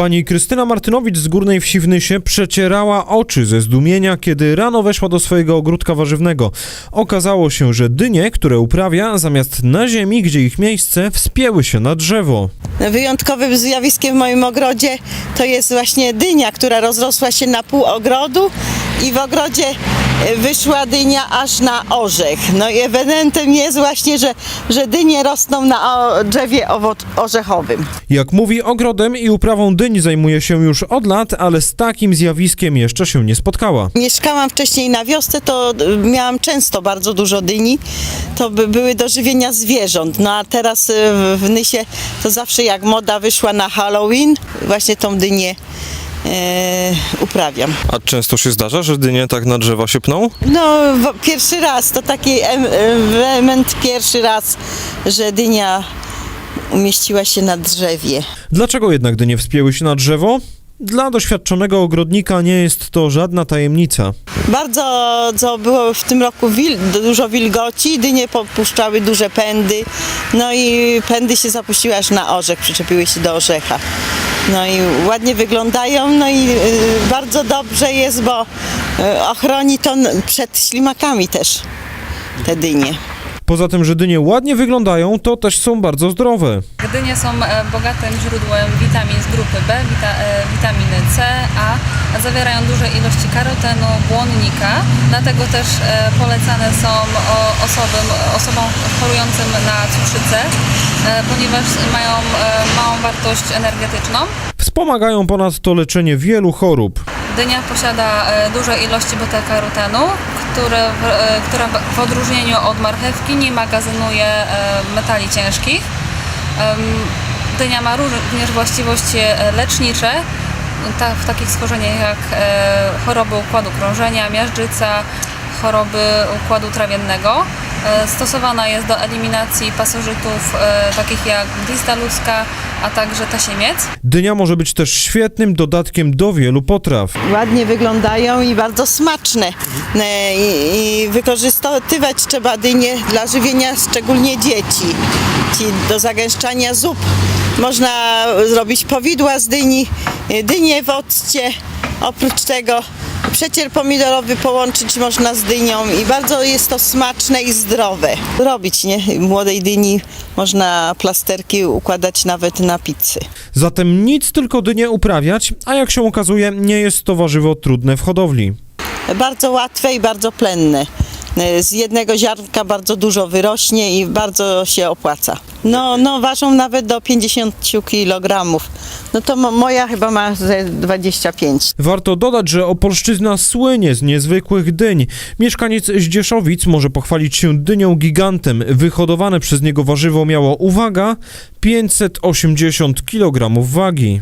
Pani Krystyna Martynowicz z Górnej Wsi w Nysie przecierała oczy ze zdumienia, kiedy rano weszła do swojego ogródka warzywnego. Okazało się, że dynie, które uprawia, zamiast na ziemi, gdzie ich miejsce, wspięły się na drzewo. Wyjątkowym zjawiskiem w moim ogrodzie to jest właśnie dynia, która rozrosła się na pół ogrodu i w ogrodzie wyszła dynia aż na orzech. No i ewenentem jest właśnie, że, że dynie rosną na o, drzewie orzechowym. Jak mówi, ogrodem i uprawą dyń zajmuje się już od lat, ale z takim zjawiskiem jeszcze się nie spotkała. Mieszkałam wcześniej na wiosce, to e, miałam często bardzo dużo dyni. To by były do żywienia zwierząt. No a teraz e, w- Nysie to zawsze jak moda wyszła na Halloween, właśnie tą dynię uprawiam. A często się zdarza, że dynie tak na drzewa się pną? No, pierwszy raz, to taki em- element pierwszy raz, że dynia umieściła się na drzewie. Dlaczego jednak dynie wspięły się na drzewo? Dla doświadczonego ogrodnika nie jest to żadna tajemnica. Bardzo co było w tym roku wil, dużo wilgoci, dynie popuszczały duże pędy, no i pędy się zapuściły aż na orzech, przyczepiły się do orzecha. No i ładnie wyglądają, no i y, bardzo dobrze jest, bo y, ochroni to przed ślimakami też te dynie. Poza tym, że dynie ładnie wyglądają, to też są bardzo zdrowe. Dynie są e, bogatym źródłem witamin z grupy B, wita, e, witaminy C, A, a zawierają duże ilości karotenu, błonnika. Dlatego też e, polecane są osobom, osobom chorującym na cukrzycę, ponieważ mają małą wartość energetyczną. Wspomagają ponadto leczenie wielu chorób. Dynia posiada e, duże ilości beta-karotenu, które, e, która w odróżnieniu od marchewki nie magazynuje e, metali ciężkich. Dynia ma również właściwości lecznicze w takich schorzeniach jak choroby układu krążenia, miażdżyca, choroby układu trawiennego. Stosowana jest do eliminacji pasożytów takich jak glista ludzka, a także tasiemiec. Dynia może być też świetnym dodatkiem do wielu potraw. ładnie wyglądają i bardzo smaczne. E, I, i wykorzystywać trzeba dynie dla żywienia szczególnie dzieci, Ci do zagęszczania zup. Można zrobić powidła z dyni, dynie w occie. Oprócz tego przecier pomidorowy połączyć można z dynią i bardzo jest to smaczne i zdrowe. Robić, nie? Młodej dyni można plasterki układać nawet na pizzy. Zatem nic tylko dynie uprawiać, a jak się okazuje, nie jest to warzywo trudne w hodowli. Bardzo łatwe i bardzo plenne. E, Z jednego ziarnka bardzo dużo wyrośnie i bardzo się opłaca. No, no ważą nawet do 50 kg. No to mo- moja chyba ma ze 25. Warto dodać, że Opolszczyzna słynie z niezwykłych dyń. Mieszkaniec Zdzieszowic może pochwalić się dynią gigantem. Wyhodowane przez niego warzywo miało, uwaga, 580 kg wagi.